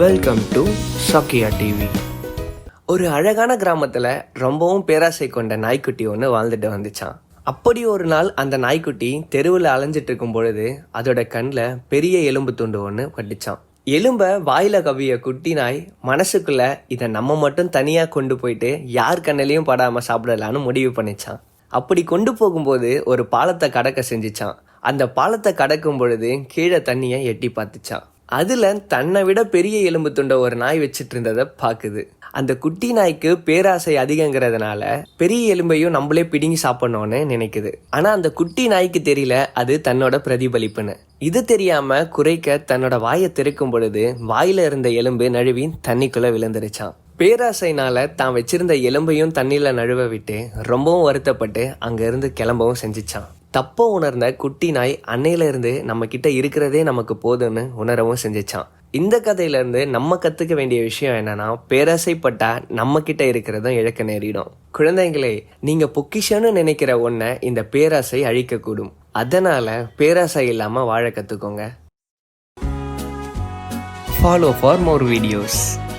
Welcome to சக்கியா TV ஒரு அழகான கிராமத்துல ரொம்பவும் பேராசை கொண்ட நாய்க்குட்டி ஒன்று வாழ்ந்துட்டு வந்துச்சான் அப்படி ஒரு நாள் அந்த நாய்க்குட்டி தெருவில் அலைஞ்சிட்டு இருக்கும் பொழுது அதோட கண்ணில் பெரிய எலும்பு துண்டு ஒன்று பட்டுச்சான் எலும்ப வாயில கவிய குட்டி நாய் மனசுக்குள்ள இதை நம்ம மட்டும் தனியா கொண்டு போயிட்டு யார் கண்ணிலையும் படாம சாப்பிடலான்னு முடிவு பண்ணிச்சான் அப்படி கொண்டு போகும்போது ஒரு பாலத்தை கடக்க செஞ்சுச்சான் அந்த பாலத்தை கடக்கும் பொழுது கீழே தண்ணியை எட்டி பார்த்துச்சான் அதுல தன்னை விட பெரிய எலும்பு துண்டை ஒரு நாய் வச்சிட்டு இருந்ததை பாக்குது. அந்த குட்டி நாய்க்கு பேராசை அதிகங்கிறதுனால பெரிய எலும்பையும் நம்மளே பிடுங்கி சாப்பிடணும்னு நினைக்குது. ஆனா அந்த குட்டி நாய்க்கு தெரியல அது தன்னோட பிரதிபலிப்புன்னு. இது தெரியாம குறைக்க தன்னோட வாயை திறக்கும் பொழுது வாயில இருந்த எலும்பு நழுவி தண்ணிக்குள்ள விழுந்துருச்சான் பேராசைனால தான் வச்சிருந்த எலும்பையும் தண்ணியில நழுவ விட்டு ரொம்பவும் வருத்தப்பட்டு அங்கேருந்து கிளம்பவும் செஞ்சுச்சான் தப்பை உணர்ந்த குட்டி நாய் அன்னையிலேருந்து நம்மக்கிட்ட நம்ம கிட்ட இருக்கிறதே நமக்கு போதும்னு உணரவும் செஞ்சுச்சான் இந்த கதையிலேருந்து நம்ம கற்றுக்க வேண்டிய விஷயம் என்னென்னா பேராசைப்பட்டால் நம்மக்கிட்ட இருக்கிறதும் இழக்க நேரிடும். குழந்தைங்களே நீங்கள் பொக்கிஷன்னு நினைக்கிற ஒன்றை இந்த பேராசை அழிக்கக்கூடும். அதனால் பேராசை இல்லாமல் வாழ கற்றுக்கோங்க ஃபாலோ ஃபார் மோர் வீடியோஸ்